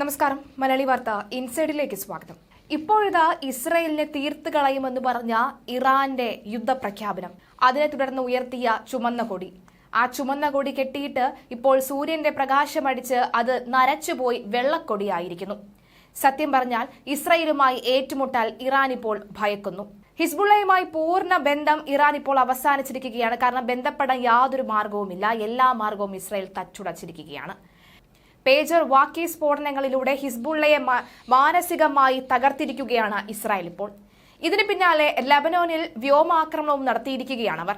നമസ്കാരം. മലയാളി വാർത്ത ഇൻസൈഡിലേക്ക് സ്വാഗതം. ഇപ്പോഴിതാ ഇസ്രയേലിനെ തീർത്ത് കളയുമെന്ന് പറഞ്ഞ ഇറാന്റെ യുദ്ധപ്രഖ്യാപനം. അതിനെ തുടർന്ന് ഉയർത്തിയ ചുമന്ന കൊടി. ആ ചുമന്ന കൊടി കെട്ടിയിട്ട് ഇപ്പോൾ സൂര്യന്റെ പ്രകാശമടിച്ച് അത് നരച്ചുപോയി വെള്ളക്കൊടിയായിരിക്കുന്നു. സത്യം പറഞ്ഞാൽ ഇസ്രയേലുമായി ഏറ്റുമുട്ടാൽ ഇറാൻ ഇപ്പോൾ ഭയക്കുന്നു. ഹിസ്ബുള്ളയുമായി പൂർണ ബന്ധം ഇറാൻ ഇപ്പോൾ അവസാനിച്ചിരിക്കുകയാണ്. കാരണം ബന്ധപ്പെടാൻ യാതൊരു മാർഗവുമില്ല. എല്ലാ മാർഗവും ഇസ്രയേൽ തച്ചുടച്ചിരിക്കുകയാണ്. പേജർ വാക്കി സ്ഫോടനങ്ങളിലൂടെ ഹിസ്ബുള്ളയെ മാനസികമായി തകർത്തിരിക്കുകയാണ് ഇസ്രായേൽ ഇപ്പോൾ. ഇതിന് പിന്നാലെ ലബനോനിൽ വ്യോമാക്രമണവും നടത്തിയിരിക്കുകയാണ് അവർ.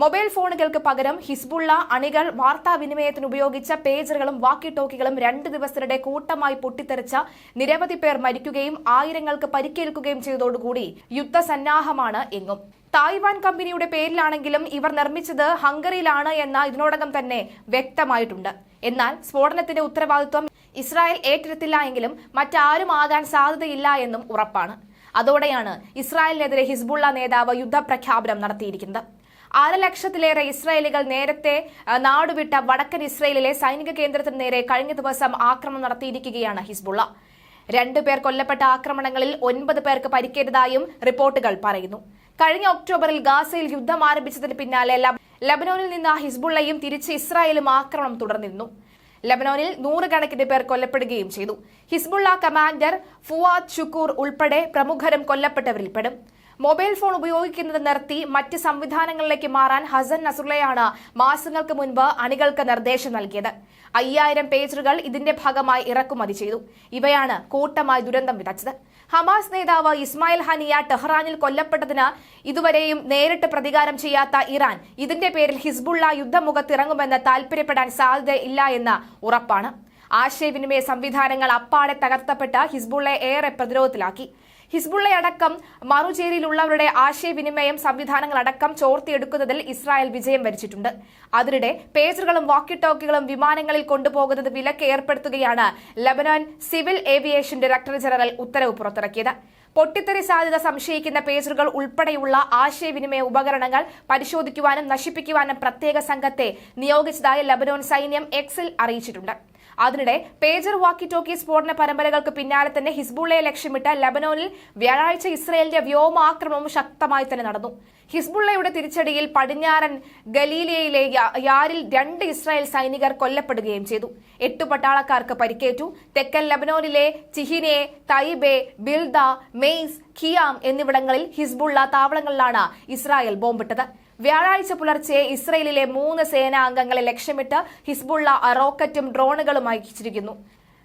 മൊബൈൽ ഫോണുകൾക്ക് പകരം ഹിസ്ബുള്ള അണികൾ വാർത്താവിനിമയത്തിന് ഉപയോഗിച്ച പേജറുകളും വാക്കി ടോക്കികളും രണ്ട് ദിവസത്തിനിടെ കൂട്ടമായി പൊട്ടിത്തെറിച്ച നിരവധി പേർ മരിക്കുകയും ആയിരങ്ങൾക്ക് പരിക്കേൽക്കുകയും ചെയ്തതോടുകൂടി യുദ്ധസന്നാഹമാണ് എങ്ങും. തായ്വാൻ കമ്പനിയുടെ പേരിലാണെങ്കിലും ഇവർ നിർമ്മിച്ചത് ഹംഗറിയിലാണ് എന്ന ഇതിനോടകം തന്നെ വ്യക്തമായിട്ടുണ്ട്. എന്നാൽ സ്ഫോടനത്തിന്റെ ഉത്തരവാദിത്വം ഇസ്രായേൽ ഏറ്റെടുത്തില്ല എങ്കിലും മറ്റാരും ആകാൻ സാധ്യതയില്ല എന്നും ഉറപ്പാണ്. അതോടെയാണ് ഇസ്രായേലിനെതിരെ ഹിസ്ബുള്ള നേതാവ് യുദ്ധപ്രഖ്യാപനം നടത്തിയിരിക്കുന്നത്. അരലക്ഷത്തിലേറെ ഇസ്രായേലികൾ നേരത്തെ നാടുവിട്ട വടക്കൻ ഇസ്രായേലിലെ സൈനിക കേന്ദ്രത്തിന് നേരെ കഴിഞ്ഞ ദിവസം ആക്രമണം നടത്തിയിരിക്കുകയാണ് ഹിസ്ബുള്ള. രണ്ടു പേർ കൊല്ലപ്പെട്ട ആക്രമണങ്ങളിൽ ഒൻപത് പേർക്ക് പരിക്കേറ്റതായും റിപ്പോർട്ടുകൾ പറയുന്നു. കഴിഞ്ഞ ഒക്ടോബറിൽ ഗാസയിൽ യുദ്ധം ആരംഭിച്ചതിന് പിന്നാലെ ലബനോനിൽ നിന്ന് ഹിസ്ബുള്ളയും തിരിച്ച് ഇസ്രായേലും ആക്രമണം തുടർന്നിരുന്നു. ലബനോനിൽ നൂറുകണക്കിന് പേർ കൊല്ലപ്പെടുകയും ചെയ്തു. ഹിസ്ബുള്ള കമാൻഡർ ഫുവാദ് ഷുക്കൂർ ഉൾപ്പെടെ പ്രമുഖരും കൊല്ലപ്പെട്ടവരിൽപ്പെടും. മൊബൈൽ ഫോൺ ഉപയോഗിക്കുന്നത് നിർത്തി മറ്റ് സംവിധാനങ്ങളിലേക്ക് മാറാൻ ഹസൻ നസുള്ളയാണ് മാസങ്ങൾക്ക് മുൻപ് അണികൾക്ക് നിർദ്ദേശം നൽകിയത്. അയ്യായിരം പേജറുകൾ ഇതിന്റെ ഭാഗമായി ഇറക്കുമതി ചെയ്തു. ഇവയാണ് കൂട്ടമായി ദുരന്തം വിതച്ചത്. ഹമാസ് നേതാവ് ഇസ്മായിൽ ഹനിയ ടെഹ്റാനിൽ കൊല്ലപ്പെട്ടതിന് ഇതുവരെയും നേരിട്ട് പ്രതികാരം ചെയ്യാത്ത ഇറാൻ ഇതിന്റെ പേരിൽ ഹിസ്ബുള്ള യുദ്ധമുഖത്തിറങ്ങുമെന്ന് താൽപര്യപ്പെടാൻ സാധ്യതയില്ല എന്ന് ഉറപ്പാണ്. ആശയവിനിമയ സംവിധാനങ്ങൾ അപ്പാടെ തകർത്തപ്പെട്ട ഹിസ്ബുള്ളയെ ഏറെ പ്രതിരോധത്തിലാക്കി. ഹിസ്ബുള്ളയടക്കം മറുചേരിയിലുള്ളവരുടെ ആശയവിനിമയം സംവിധാനങ്ങളടക്കം ചോർത്തിയെടുക്കുന്നതിൽ ഇസ്രായേൽ വിജയം വരിച്ചിട്ടുണ്ട്. അതിനിടെ പേജറുകളും വാക്കി ടോക്കികളും വിമാനങ്ങളിൽ കൊണ്ടുപോകുന്നത് വിലക്ക് ഏർപ്പെടുത്തുകയാണ് Lebanon civil aviation director general ഉത്തരവ് പുറത്തിറക്കിയത്. പൊട്ടിത്തെറി സാധ്യത സംശയിക്കുന്ന പേജറുകൾ ഉൾപ്പെടെയുള്ള ആശയവിനിമയ ഉപകരണങ്ങൾ പരിശോധിക്കുവാനും നശിപ്പിക്കുവാനും പ്രത്യേക സംഘത്തെ നിയോഗിച്ചതായി ലബനോൻ സൈന്യം എക്സിൽ അറിയിച്ചിട്ടുണ്ട്. അതിനിടെ പേജർ വാക്കി ടോക്കി സ്ഫോടന പരമ്പരകൾക്ക് പിന്നാലെ തന്നെ ഹിസ്ബുള്ളയെ ലക്ഷ്യമിട്ട് ലബനോനിൽ വ്യാഴാഴ്ച ഇസ്രയേലിന്റെ വ്യോമാക്രമണവും ശക്തമായി തന്നെ നടന്നു. ഹിസ്ബുള്ളയുടെ തിരിച്ചടിയിൽ പടിഞ്ഞാറൻ ഗലീലയിലെ യാരിൽ രണ്ട് ഇസ്രായേൽ സൈനികർ കൊല്ലപ്പെടുകയും ചെയ്തു. എട്ടു പട്ടാളക്കാർക്ക് പരിക്കേറ്റു. തെക്കൻ ലബനോനിലെ ചിഹിനെ തൈബെ ബിൽദ മെയ്സ് ഖിയാം എന്നിവിടങ്ങളിൽ ഹിസ്ബുള്ള താവളങ്ങളിലാണ് ഇസ്രായേൽ ബോംബിട്ടത്. വ്യാഴാഴ്ച പുലർച്ചെ ഇസ്രയേലിലെ മൂന്ന് സേനാ അംഗങ്ങളെ ലക്ഷ്യമിട്ട് ഹിസ്ബുള്ള റോക്കറ്റും ഡ്രോണുകളും അയച്ചിരിക്കുന്നു.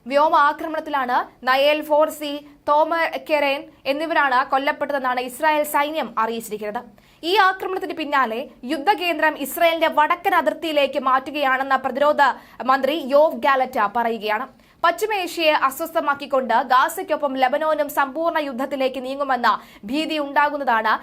വ്യോമ ആക്രമണത്തിലാണ് നയേൽ ഫോർസി തോമർ കെറേൻ എന്നിവരാണ് കൊല്ലപ്പെട്ടതെന്നാണ് ഇസ്രായേൽ സൈന്യം അറിയിച്ചിരിക്കുന്നത്. ഈ ആക്രമണത്തിന് പിന്നാലെ യുദ്ധകേന്ദ്രം ഇസ്രായേലിന്റെ വടക്കൻ അതിർത്തിയിലേക്ക് മാറ്റുകയാണെന്ന പ്രതിരോധ മന്ത്രി യോവ് ഗാലറ്റ പറയുകയാണ്. പശ്ചിമേഷ്യയെ അസ്വസ്ഥമാക്കിക്കൊണ്ട് ഗാസയ്ക്കൊപ്പം ലബനോനും സമ്പൂർണ യുദ്ധത്തിലേക്ക് നീങ്ങുമെന്ന ഭീതി ഉണ്ടാകുന്നതാണ്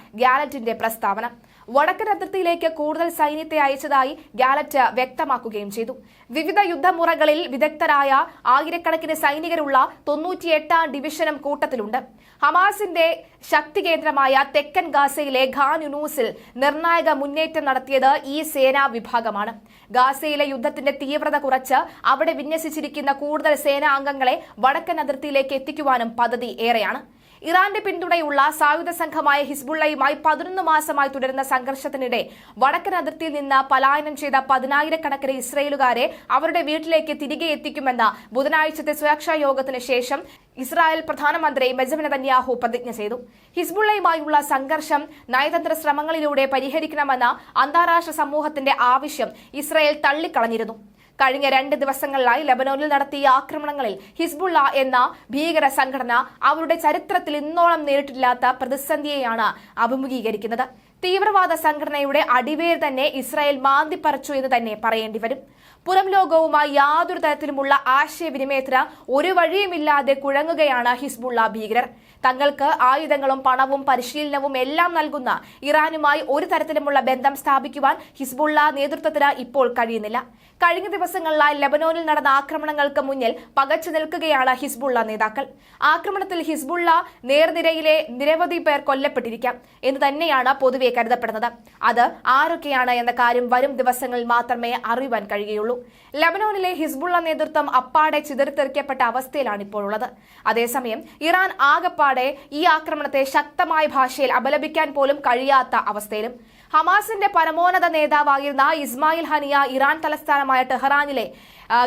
പ്രസ്താവന. വടക്കൻ അതിർത്തിയിലേക്ക് കൂടുതൽ സൈന്യത്തെ അയച്ചതായി ഗാലറ്റ് വ്യക്തമാക്കുകയും ചെയ്തു. വിവിധ യുദ്ധമുറകളിൽ വിദഗ്ധരായ ആയിരക്കണക്കിന് സൈനികരുള്ള തൊണ്ണൂറ്റിയെട്ടാം ഡിവിഷനും കൂട്ടത്തിലുണ്ട്. ഹമാസിന്റെ ശക്തി കേന്ദ്രമായ തെക്കൻ ഗാസയിലെ ഖാൻ യുനൂസിൽ നിർണായക മുന്നേറ്റം നടത്തിയത് ഈ സേനാ വിഭാഗമാണ്. ഗാസയിലെ യുദ്ധത്തിന്റെ തീവ്രത കുറച്ച് അവിടെ വിന്യസിച്ചിരിക്കുന്ന കൂടുതൽ സേനാ അംഗങ്ങളെ വടക്കൻ അതിർത്തിയിലേക്ക് എത്തിക്കുവാനും പദ്ധതി ഏറെയാണ്. ഇറാന്റെ പിന്തുണയുള്ള സായുധ സംഘമായ ഹിസ്ബുള്ളയുമായി പതിനൊന്ന് മാസമായി തുടരുന്ന സംഘർഷത്തിനിടെ വടക്കൻ അതിർത്തിയിൽ നിന്ന് പലായനം ചെയ്ത പതിനായിരക്കണക്കിന് ഇസ്രയേലുകാരെ അവരുടെ വീട്ടിലേക്ക് തിരികെ എത്തിക്കുമെന്ന് ബുധനാഴ്ചത്തെ സുരക്ഷാ യോഗത്തിന് ശേഷം ഇസ്രായേൽ പ്രധാനമന്ത്രി ബെഞ്ചമിൻ നെതന്യാഹു പ്രതിജ്ഞ ചെയ്തു. ഹിസ്ബുള്ളയുമായുള്ള സംഘർഷം നയതന്ത്ര ശ്രമങ്ങളിലൂടെ പരിഹരിക്കണമെന്ന അന്താരാഷ്ട്ര സമൂഹത്തിന്റെ ആവശ്യം ഇസ്രായേൽ തള്ളിക്കളഞ്ഞിരുന്നു. കഴിഞ്ഞ രണ്ട് ദിവസങ്ങളിലായി ലബനോനിൽ നടത്തിയ ആക്രമണങ്ങളിൽ ഹിസ്ബുള്ള എന്ന ഭീകര സംഘടന അവരുടെ ചരിത്രത്തിൽ ഇന്നോളം നേരിട്ടില്ലാത്ത പ്രതിസന്ധിയെയാണ് അഭിമുഖീകരിക്കുന്നത്. തീവ്രവാദ സംഘടനയുടെ അടിവേർ തന്നെ ഇസ്രായേൽ മാന്തിപ്പറച്ചു എന്ന് തന്നെ പറയേണ്ടി വരും. പുറം ലോകവുമായി യാതൊരു തരത്തിലുമുള്ള ആശയവിനിമയത്തിന് ഒരു വഴിയുമില്ലാതെ കുഴങ്ങുകയാണ് ഹിസ്ബുള്ള ഭീകരർ. തങ്ങൾക്ക് ആയുധങ്ങളും പണവും പരിശീലനവും എല്ലാം നൽകുന്ന ഇറാനുമായി ഒരു തരത്തിലുമുള്ള ബന്ധം സ്ഥാപിക്കുവാൻ ഹിസ്ബുള്ള നേതൃത്വത്തിന് ഇപ്പോൾ കഴിയുന്നില്ല. കഴിഞ്ഞ ദിവസങ്ങളിലായി ലബനോനിൽ നടന്ന ആക്രമണങ്ങൾക്ക് മുന്നിൽ പകച്ചു നിൽക്കുകയാണ് ഹിസ്ബുള്ള നേതാക്കൾ. ആക്രമണത്തിൽ ഹിസ്ബുള്ള നേർനിരയിലെ നിരവധി പേർ കൊല്ലപ്പെട്ടിരിക്കാം എന്ന് തന്നെയാണ് പൊതുവെ കരുതപ്പെടുന്നത്. അത് ആരൊക്കെയാണ് എന്ന കാര്യം വരും ദിവസങ്ങളിൽ മാത്രമേ അറിയുവാൻ കഴിയുകയുള്ളൂ ഉള്ളൂ. ലബനോനിലെ ഹിസ്ബുള്ള നേതൃത്വം അപ്പാടെ ചിതറിത്തെറിക്കപ്പെട്ട അവസ്ഥയിലാണ് ഇപ്പോഴുള്ളത്. അതേസമയം ഇറാൻ ആകപ്പാടെ ഈ ആക്രമണത്തെ ശക്തമായ ഭാഷയിൽ അപലപിക്കാൻ പോലും കഴിയാത്ത അവസ്ഥയിലും. ഹമാസിന്റെ പരമോന്നത നേതാവായിരുന്ന ഇസ്മായിൽ ഹനിയ ഇറാൻ തലസ്ഥാനമായ ടെഹ്റാനിലെ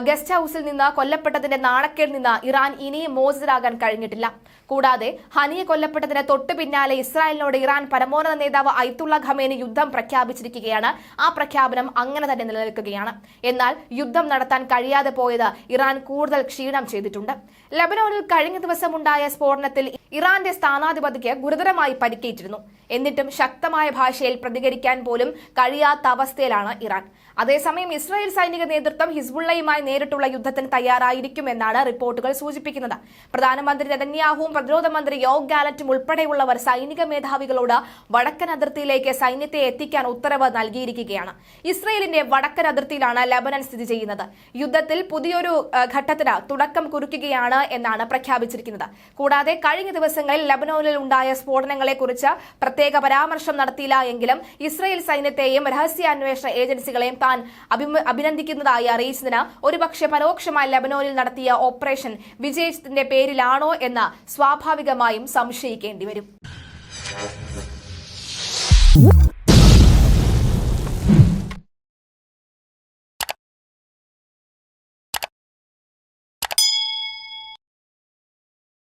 ഗസ്റ്റ് ഹൌസിൽ നിന്ന് കൊല്ലപ്പെട്ടതിന്റെ നാണക്കേട് നിന്ന് ഇറാൻ ഇനിയും മോചിതരാകാൻ കഴിഞ്ഞിട്ടില്ല. കൂടാതെ ഹനിയെ കൊല്ലപ്പെട്ടതിന് തൊട്ടു പിന്നാലെ ഇസ്രായേലിനോട് ഇറാൻ പരമോന്നത നേതാവ് ഐത്തുള്ള ഖമേനി യുദ്ധം പ്രഖ്യാപിച്ചിരിക്കുകയാണ്. ആ പ്രഖ്യാപനം അങ്ങനെ തന്നെ നിലനിൽക്കുകയാണ്. എന്നാൽ യുദ്ധം നടത്താൻ കഴിയാതെ പോയത് ഇറാൻ കൂടുതൽ ക്ഷീണം ചെയ്തിട്ടുണ്ട്. ലബനോനിൽ കഴിഞ്ഞ ദിവസമുണ്ടായ സ്ഫോടനത്തിൽ ഇറാന്റെ സ്ഥാനാധിപതിക്ക് ഗുരുതരമായി പരിക്കേറ്റിരുന്നു. എന്നിട്ടും ശക്തമായ ഭാഷയിൽ പ്രതികരിക്കാൻ പോലും കഴിയാത്ത അവസ്ഥയിലാണ് ഇറാൻ. അതേസമയം ഇസ്രായേൽ സൈനിക നേതൃത്വം ഹിസ്ബുള്ളയുമായി നേരിട്ടുള്ള യുദ്ധത്തിന് തയ്യാറായിരിക്കുമെന്നാണ് റിപ്പോർട്ടുകൾ സൂചിപ്പിക്കുന്നത്. പ്രധാനമന്ത്രി നെതന്യാഹുവും പ്രതിരോധ മന്ത്രി യോഗ് ഗാലറ്റും ഉൾപ്പെടെയുള്ളവർ സൈനിക മേധാവികളോട് വടക്കൻ അതിർത്തിയിലേക്ക് സൈന്യത്തെ എത്തിക്കാൻ ഉത്തരവ് നൽകിയിരിക്കുകയാണ്. ഇസ്രയേലിന്റെ വടക്കൻ അതിർത്തിയിലാണ് ലബനൻ സ്ഥിതി ചെയ്യുന്നത്. യുദ്ധത്തിൽ പുതിയൊരു ഘട്ടത്തിന് തുടക്കം കുറിക്കുകയാണ് എന്നാണ് പ്രഖ്യാപിച്ചിരിക്കുന്നത്. കൂടാതെ കഴിഞ്ഞ ദിവസങ്ങളിൽ ലബനോനിൽ ഉണ്ടായ സ്ഫോടനങ്ങളെക്കുറിച്ച് പ്രത്യേക പരാമർശം നടത്തിയില്ല എങ്കിലും ഇസ്രയേൽ സൈന്യത്തെയും രഹസ്യാന്വേഷണ ഏജൻസികളെയും താൻ അഭിനന്ദിക്കുന്നതായി അറിയിച്ചതിന് ഒരുപക്ഷെ പരോക്ഷമായി ലബനോനിൽ നടത്തിയ ഓപ്പറേഷൻ വിജയിച്ചതിന്റെ പേരിലാണോ എന്ന് സ്വാഭാവികമായും സംശയിക്കേണ്ടി വരും.